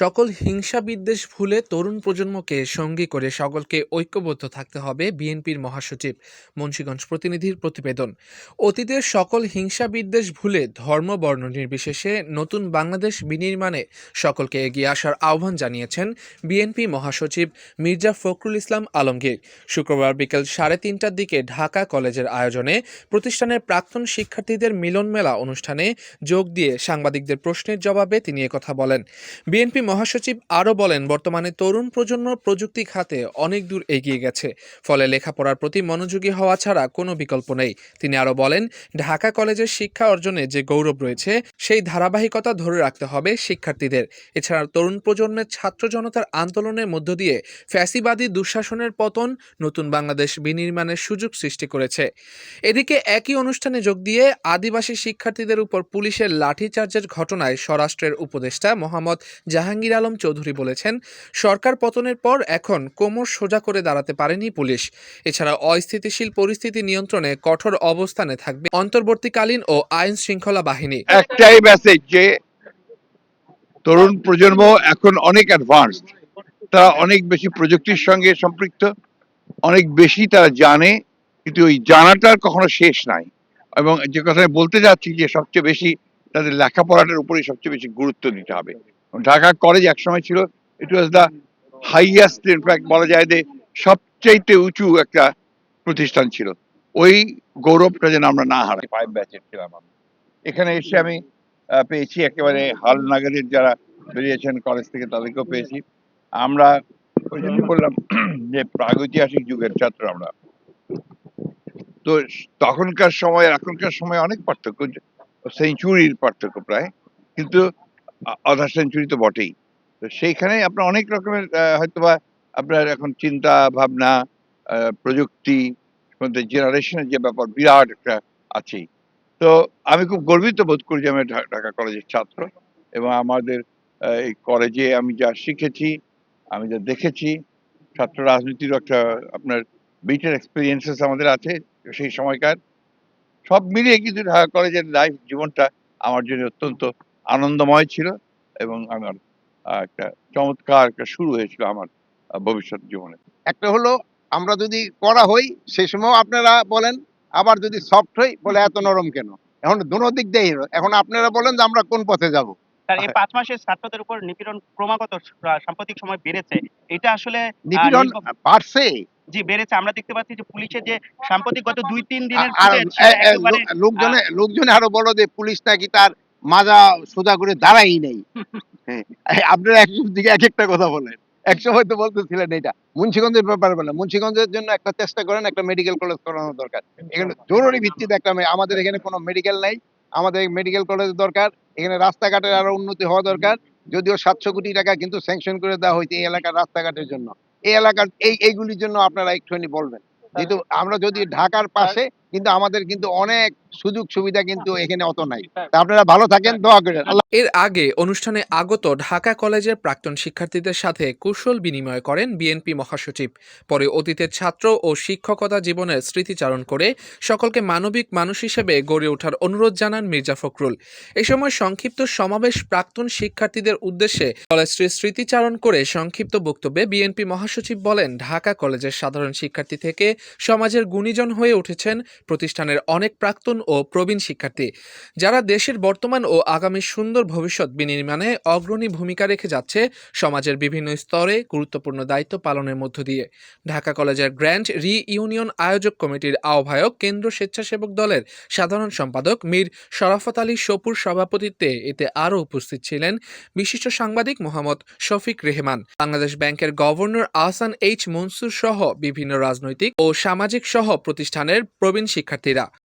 সকল হিংসা বিদ্বেষ ভুলে তরুণ প্রজন্মকে সঙ্গী করে সকলকে ঐক্যবদ্ধ থাকতে হবে বিএনপির মহাসচিব মুন্সীগঞ্জ প্রতিনিধির প্রতিবেদন। অতীতের সকল হিংসা বিদ্বেষ ভুলে ধর্ম, বর্ণ নির্বিশেষে নতুন বাংলাদেশ বিনির্মাণে সকলকে এগিয়ে আসার আহ্বান জানিয়েছেন বিএনপি মহাসচিব মির্জা ফখরুল ইসলাম আলমগীর। শুক্রবার বিকেল সাড়ে তিনটার দিকে ঢাকা কলেজের আয়োজনে প্রতিষ্ঠানের প্রাক্তন শিক্ষার্থীদের মিলন মেলা অনুষ্ঠানে যোগ দিয়ে সাংবাদিকদের প্রশ্নের জবাবে তিনি একথা বলেন। বিএনপি মহাসচিব আরও বলেন, বর্তমানে তরুণ প্রজন্ম প্রযুক্তি খাতে অনেক দূর এগিয়ে গেছে। ফলে লেখাপড়ার প্রতি মনোযোগী হওয়া ছাড়া কোনো বিকল্প নেই। তিনি আরও বলেন, ঢাকা কলেজের শিক্ষা অর্জনে যে গৌরব রয়েছে, সেই ধারাবাহিকতা ধরে রাখতে হবে শিক্ষার্থীদের। এছাড়া তরুণ প্রজন্মের ছাত্র জনতার আন্দোলনের মধ্য দিয়ে ফ্যাসিবাদী দুঃশাসনের পতন, নতুন বাংলাদেশ বিনির্মাণের সুযোগ সৃষ্টি করেছে। এদিকে একই অনুষ্ঠানে যোগ দিয়ে আদিবাসী শিক্ষার্থীদের উপর পুলিশের লাঠিচার্জের ঘটনায় স্বরাষ্ট্রের উপদেষ্টা মোহাম্মদ জাহাঙ্গীর আলম চৌধুরী বলেছেন, সরকার পতনের পর এখন কোমর সোজা করে দাঁড়াতে পারেনি পুলিশ। এছাড়া অস্থিতিশীল পরিস্থিতি নিয়ন্ত্রণে কঠোর অবস্থানে থাকবে অন্তর্বর্তীকালীন ও আইন শৃঙ্খলা বাহিনী। একটাই মেসেজ যে, তরুণ প্রজন্ম এখন অনেক অ্যাডভান্সড তারা অনেক বেশি প্রযুক্তির সঙ্গে সম্পৃক্ত, অনেক বেশি তারা জানে, কিন্তু ওই জানাটার কখনো শেষ নাই। এবং যে কথা বলতে যাচ্ছি যে সবচেয়ে বেশি তাদের লেখাপড়াটার উপরেই সবচেয়ে বেশি গুরুত্ব দিতে হবে। ঢাকা কলেজ একসময় ছিল it was the highest in fact বলা যায় যে সবচাইতে উঁচু একটা প্রতিষ্ঠান ছিল। ওই গৌরবটা যেন আমরা না হারাই। ফাইভ ব্যাচের ছিলাম আমি। এখানে এসে আমি পেয়েছি একেবারে হাল নাগারের যারা বেরিয়েছেন কলেজ থেকে তাদেরকেও পেয়েছি। আমরা ওই জন্য বললাম যে প্রাগৈতিহাসিক যুগের ছাত্র আমরা। তো তখনকার সময়, এখনকার সময় অনেক পার্থক্য সেঞ্চুরির পার্থক্য প্রায়। কিন্তু আধা সেঞ্চুরি তো বটেই। তো সেইখানে আপনার অনেক রকমের হয়তো বা আপনার এখন চিন্তা, ভাবনা প্রযুক্তি জেনারেশনের যে ব্যাপার, বিরাট একটা আছেই। তো আমি খুব গর্বিত বোধ করি যে আমি ঢাকা কলেজের ছাত্র এবং আমাদের এই কলেজে আমি যা শিখেছি, আমি যা দেখেছি, ছাত্র রাজনীতির একটা আপনার বিটের এক্সপিরিয়েন্সেস আমাদের আছে সেই সময়কার। সব মিলিয়ে কিন্তু ঢাকা কলেজের লাইফ জীবনটা আমার জন্য অত্যন্ত আনন্দময় ছিল এবং আমার একটা চমৎকার একটা শুরু হয়েছিল আমার ভবিষ্যৎ জীবনে। একটা হলো আমরা যদি করা হই সেই সময় আপনারা বলেন আবার যদি সফট হই বলে এত নরম কেন? এখন দুনো দিক দিয়ে এখন আপনারা বলেন যে আমরা কোন পথে যাব? স্যার এই পাঁচ মাসে ছাত্রদের উপর নিপীড়ন ক্রমাগত সাম্প্রতিক সময় বেড়েছে। এটা আসলে নিপীড়ন পারছে জি বেড়েছে। আমরা দেখতে পাচ্ছি যে পুলিশের যে সাম্প্রতিক গত দুই তিন দিনের লোকজনে লোকজনে আরও বলো যে পুলিশ নাকি তার মাজা সোজা করে দাঁড়াই নেই। হ্যাঁ, আপনারা এক দিকে এক একটা কথা বলেন। এক সময় তো বলতেছিলেন এটা। মুন্সিগঞ্জের ব্যাপারে বলেন। মুন্সিগঞ্জের জন্য একটা চেষ্টা করেন একটা মেডিকেল কলেজ করানো দরকার। এখানে জরুরি ভিত্তিতে একটা আমাদের এখানে কোনো মেডিকেল নাই। আমাদের মেডিকেল কলেজ দরকার। এখানে রাস্তাঘাটের আরও উন্নতি হওয়া দরকার। যদিও সাতশো কোটি টাকা কিন্তু স্যাংশন করে দেওয়া হয়েছে এই এলাকার রাস্তাঘাটের জন্য। এই এলাকার এই এইগুলির জন্য আপনারা একটুখানি বলবেন। যেহেতু আমরা যদি ঢাকার পাশে কিন্তু আমাদের কিন্তু অনেক সুযোগ সুবিধা কিন্তু এখানে অত নাই। আপনারা ভালো থাকেন দোয়া করেন। এর আগে অনুষ্ঠানে আগত ঢাকা কলেজের প্রাক্তন শিক্ষার্থীদের সাথে কুশল বিনিময় করেন বিএনপি মহাসচিব। পরে অতীতের ছাত্র ও শিক্ষকতা জীবনের স্মৃতিচারণ করে সকলকে মানবিক মানুষ হিসেবে গড়ে ওঠার অনুরোধ জানান মির্জা ফখরুল। এ সময় সংক্ষিপ্ত সমাবেশ প্রাক্তন শিক্ষার্থীদের উদ্দেশ্যে কলেজটির স্মৃতিচারণ করে সংক্ষিপ্ত বক্তব্যে বিএনপি মহাসচিব বলেন ঢাকা কলেজের সাধারণ শিক্ষার্থী থেকে সমাজের গুণীজন হয়ে উঠেছেন প্রতিষ্ঠানের অনেক প্রাক্তন ও প্রবীণ শিক্ষার্থী, যারা দেশের বর্তমান ও আগামী সুন্দর ভবিষ্যৎ বিনির্মাণে অগ্রণী ভূমিকা রেখে যাচ্ছে সমাজের বিভিন্ন স্তরে গুরুত্বপূর্ণ দায়িত্ব পালনের মধ্য দিয়ে। ঢাকা কলেজের গ্র্যান্ড রি ইউনিয়ন আয়োজক কমিটির আহ্বায়ক কেন্দ্র স্বেচ্ছাসেবক দলের সাধারণ সম্পাদক মীর শরাফত আলী সপুর সভাপতিত্বে এতে আরও উপস্থিত ছিলেন বিশিষ্ট সাংবাদিক মোহাম্মদ শফিক রেহমান। বাংলাদেশ ব্যাংকের গভর্নর আহসান এইচ মনসুর সহ বিভিন্ন রাজনৈতিক ও সামাজিক সহ প্রতিষ্ঠানের প্রবীণ শিক্ষার্থীরা।